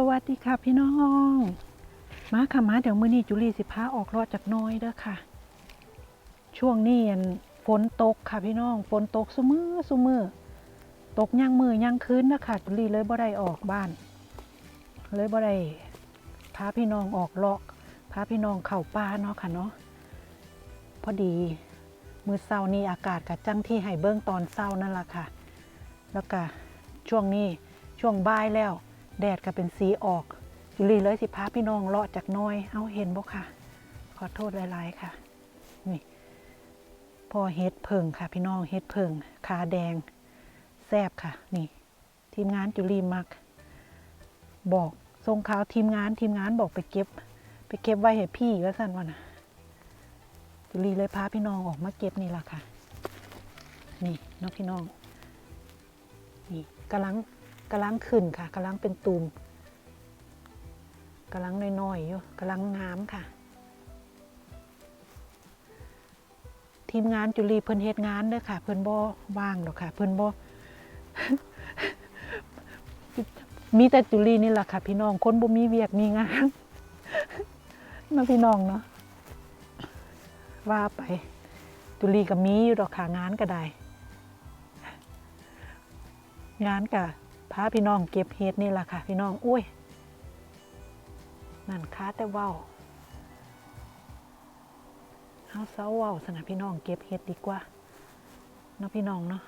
สวัสดีค่ะพี่น้อง มาค่ะมาเดี๋ยวมื้อนี้จุลีสิพาออกรอดจากน้อยเด้อค่ะ ช่วงนี้ยันฝนตกค่ะพี่น้อง ฝนตกซุมือซุมือตกย่างมือย่างคืนนะค่ะจุลีเลยบ่ได้ออกบ้าน เลยบ่ได้พาพี่น้องออกลาะพาพี่น้องเข้าป่าเนาะค่ะเนาะพอดีมือเช้านี้อากาศกะจังที่ให้เบิ้งตอนเช้านั่นแหละค่ะ แล้วก็ช่วงนี้ช่วงบ่ายแล้ว แดดก็เป็นสีออกจุลีเลยสิพาพี่น้องเลาะจากน้อย เอาเห็นบ่ค่ะ ขอโทษหลายๆค่ะ นี่ พอเฮ็ดเพิงค่ะ พี่น้องเฮ็ดเพิงขาแดง แซบค่ะ นี่ ทีมงานจุลีมัก บอกส่งข่าวทีมงานทีมงานบอกไปเก็บ ไปเก็บไว้ให้พี่ว่าสั่นวะนะจุลีเลยพาพี่น้องออกมาเก็บนี่ล่ะค่ะ นี่น้องพี่น้อง นี่กำลัง กำลังขึ้นค่ะกำลังเป็นตูมกำลังน้อยๆอยู่กำลังงามค่ะ ทีมงานจุลีเพิ่นเฮ็ดงานเด้อค่ะ เพิ่นบ่ว่างดอกค่ะ เพิ่นบ่มีแต่จุลีนี่แหละค่ะ พี่น้องคนบ่มีเวียกมีงานเนาพี่น้องเนาะว่าไปจุลีก็มีอยู่ดอกค่ะงานก็ได้ งานกับ พาพี่น้องเก็บเห็ดนี่แหละค่ะ พี่น้องอุ้ยนั่นค้าแต่ว้าเอาเสาว้าสนะพี่น้องเก็บเห็ดดีกว่าเนาะพี่น้องเนาะ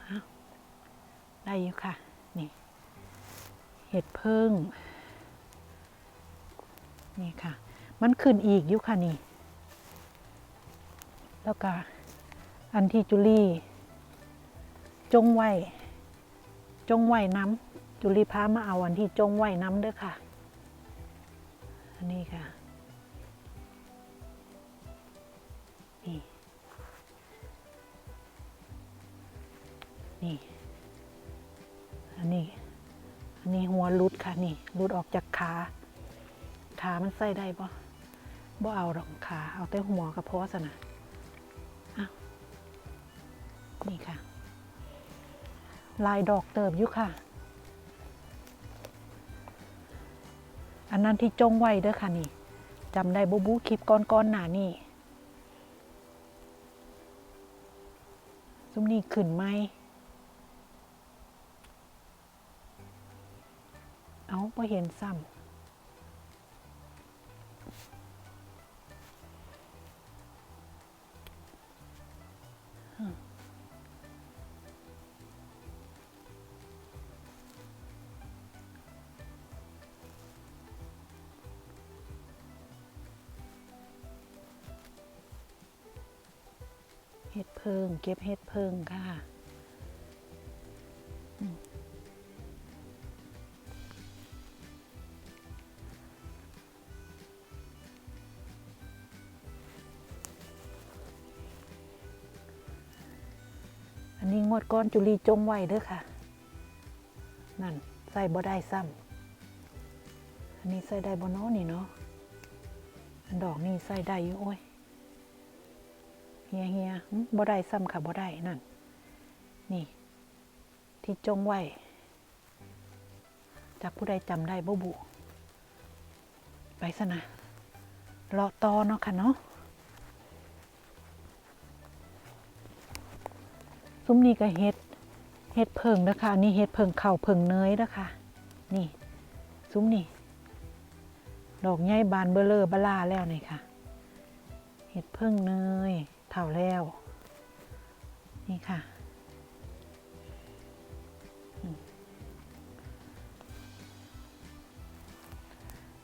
ได้อยู่ค่ะ นี่ เห็ดเพิ่งนี่ค่ะ มันขึ้นอีกอยู่ค่ะนี่ แล้วก็อันที่จุลี่ จงไว้ จงไหวน้ำ จุลีพามาเอาอันที่จงไหวน้ำเด้อค่ะ อันนี้ค่ะ นี่ นี่ อันนี้ อันนี้หัวรุดค่ะ นี่รุดออกจากขา ขามันใส่ได้ปะบ่เอาดอกขา เอาแต่หัวกับเพาะสนะอ้าวนี่ค่ะ ลายดอกเติบอยู่ค่ะ อันนั้นที่จ้องไว้เด้อค่ะนี่จำได้บูบูคลิปก้อนๆหนานี่ซุ้มนี่ขึ้นไหมเอาพอเห็นซ้ำ เพิงเก็บเห็ดเพิงค่ะอันนี้งวดก้อนจุลีจงไว้เด้อค่ะ นั่นใส่บ่ได้ซ้ำอันนี้ใส่ได้บ่นาะนี่เนาะอันดอกนี่ใส่ได้อยู่โอ้ย เฮียเฮียบ่ได้ซ้ำค่ะบ่ได้นั่น นี่ ที่จงไว้ จากผู้ใดจำได้บ่บุ ไปซะนะรอต่อเนาะค่ะเนาะซุ้มนี้ก็เฮ็ด เฮ็ดเพิงนะคะอันนี่เฮ็ดเพิงเข่าเพิงเนยนะคะ นี่ ซุ้มนี่ ดอกใหญ่บานเบลเลอร์บลาแล้วนี่ค่ะ เห็ดเพึ่งเนย เท่าแล้ว นี่ค่ะ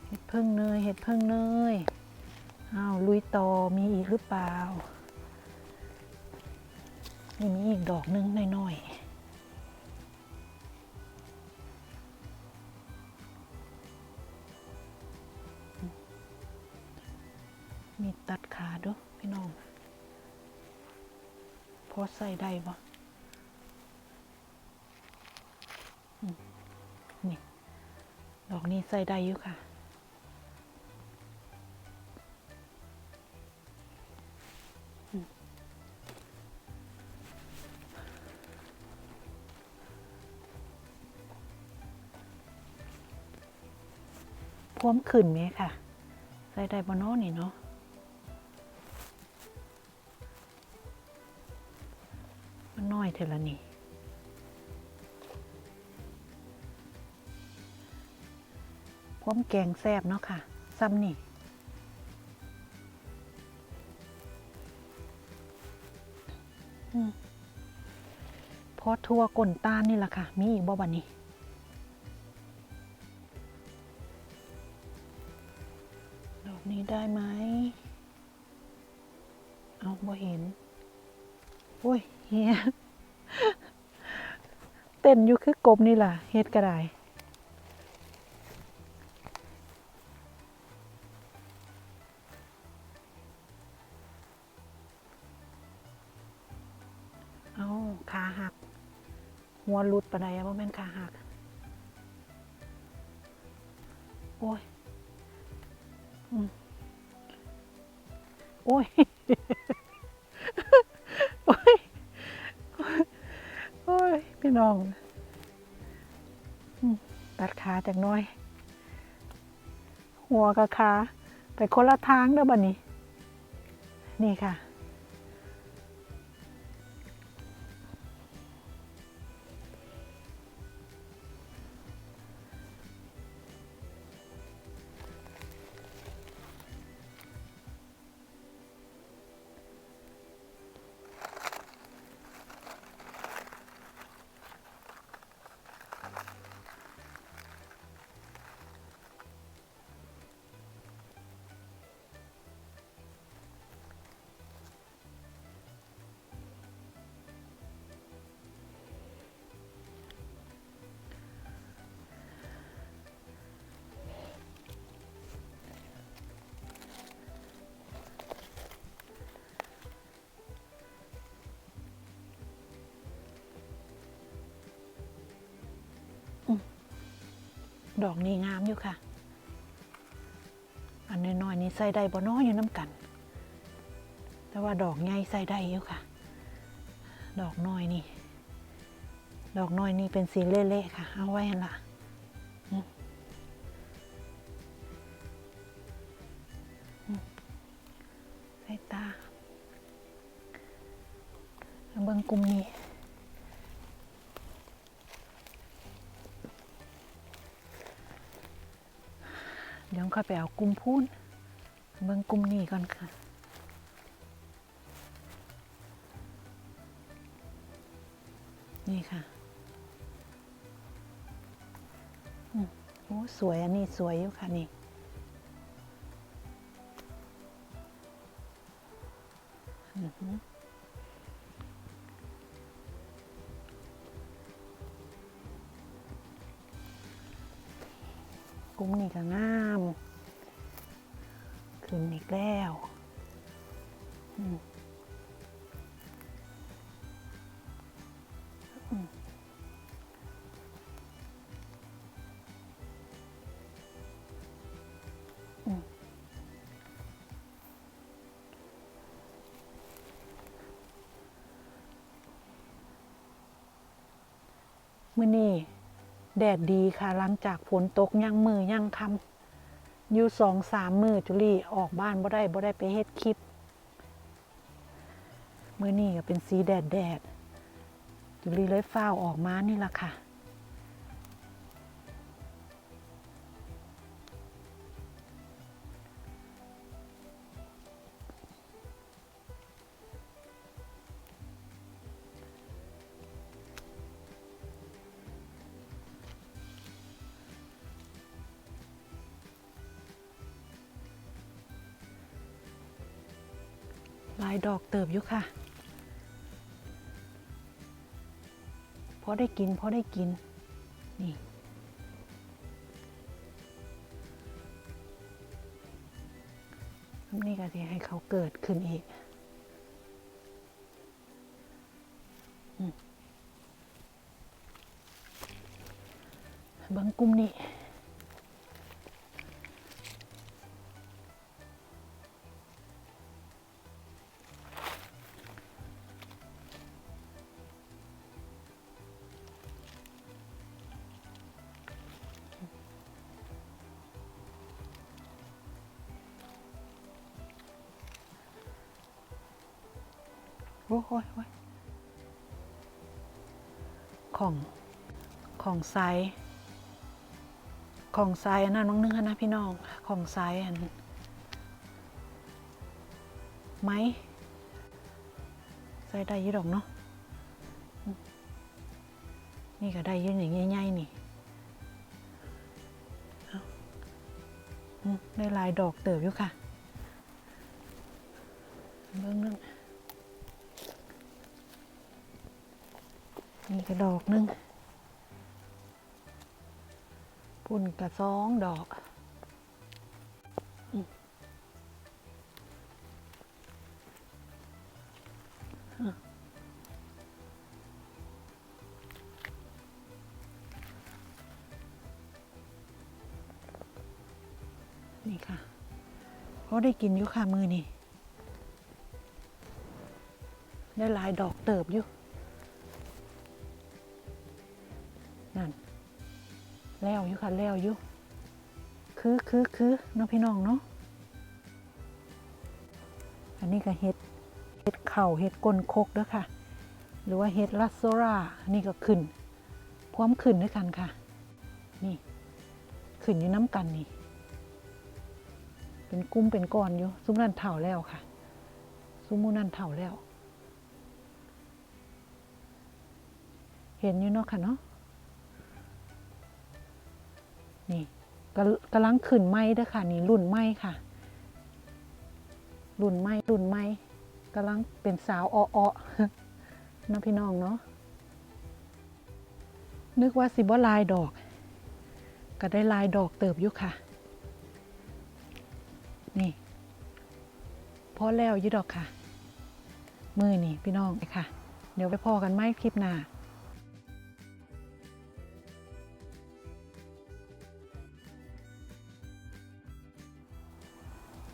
เห็ดพึ่งเนยเห็ดพึ่งเนยอ้าวลุยต่อมีอีกหรือเปล่านี่มีอีกดอกนึงน้อยๆ มีตัดขาด้วยพี่น้อง อใส่ได้ปะนี่ ดอกนี้ใส่ได้อยู่ค่ะอืมพวมขึ้นไหมค่ะ ใส่ได้บนน้อนี่เนาะ เทลนีพร้อมแกงแซ่บเนาะค่ะ ซ้ำนี่พอทัวก้นตาลนี่แหละค่ะ มีอีกบ่บันนี้ดอกนี้ได้ไหม เอาบ่เห็น โอ้ย เฮีย ต้นอยู่คือกบนี่ล่ะเฮ็ดก็ได้เอาขาหัก หัวหลุดปะไดอะว่าแม่นขาหัก โอ้ยอืมโอ้ย พี่น้องตัดขาจากหน้อย หัวกับขาไปคนละทางเด้อบัดนี้ นี่ค่ะ ดอกนี้งามอยู่ค่ะ อันน้อยๆนี่ใส่ได้บ่น้อยอยู่น้ำกัน แต่ว่าดอกใหญ่ใส่ได้อยู่ค่ะ ดอกน้อยนี่ ดอกน้อยนี่เป็นสีเละๆค่ะ เอาไว้หั่นละใส่ตาเอาเบิ่งกลุ่มนี้ ดี๋ยวค่อยไปเอากลุ่มพูนเบิ่งกลุ่มนี้ก่อนค่ะนี่ค่ะอืมโอ้สวยอันนี้สวยอยู่ค่ะนี่ กุ้งนี่ก็งาม ขึ้นอีกแล้วมอืมอืมมื้อนี้ แดดดีค่ะ หลังจากฝนตกยังมือยังคำอยู่สองสามมือจุลีออกบ้านบ่ได้บ่ได้ไปเฮ็ดคลิปมือนี้ก็เป็นสีแดดแดดจุลีเลยฟ้าวออกมานี่ละค่ะ ลายดอกเติบอยู่ค่ะพอได้กินพอได้กิน นี่นี่ก็จะให้เขาเกิดขึ้นอีกบิ้งกลุ่มนี้ อ้โหยโอ้ยของของไซส์ของไซส์อันนั้นน้องนึงอะนะพี่น้องของไซส์อันไหมใส่ได้ยี่ดอกเนาะนี่ก็ได้ยืนอย่างใหญ่ๆนี่ได้ลายดอกเติบอยู่ค่ะ เบิ่งนึง นี่ก็ดอกหนึงปุ่นกระสองดอกนี่ค่ะเขาได้กินอยู่ค่ะมือนี่ได้ลายดอกเติบอยู่ แล้วอยู่ค่ะแล้วอยู่คือคือคือเน้องพี่น้องเนาะอันนี้ก็เห็ดเห็ดเข่าเห็ดก้นคกด้อค่ะ หรือว่าเห็ดลัสโซราอันนี้ก็ขึ้น พร้อมขึ้นด้วยกันค่ะ นี่ ขึ้นอยู่น้ำกันนี่ เป็นกุ้มเป็นก้อนอยู่ซุ้มนั่นเถ่าแล้วค่ะ ซุ้มมูนั่นเถ่าแล้ว เห็นอยู่เนาะค่ะเนาะ นี่กำลังขึ้นไม้เด้อค่ะ นี่รุ่นไม้ค่ะ รุ่นไม้รุ่นไม้กำลังเป็นสาวอ้อๆน้องพี่น้องเนาะนึกว่าสิบ่ลายดอก ก็ได้ลายดอกเติบอยู่ค่ะ นี่พอแล้วยี่ดอกค่ะ มือนี่พี่น้องไปค่ะ เดี๋ยวไปพอกันไหมคลิปหน้า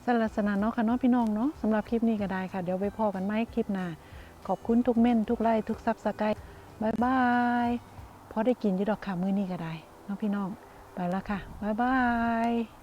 สำหรับสนานเนาะค่ะเนาะพี่น้องเนาะสำหรับคลิปนี้ก็ได้ค่ะ เดี๋ยวไปพอกันไหมคลิปหน้าขอบคุณทุกเม่นทุกไลค์ทุกซับสไครต์บายบายพอได้กินยี่ดอกค่ะมือนี้ก็ได้เนาะพี่น้องไปแล้วค่ะบายบาย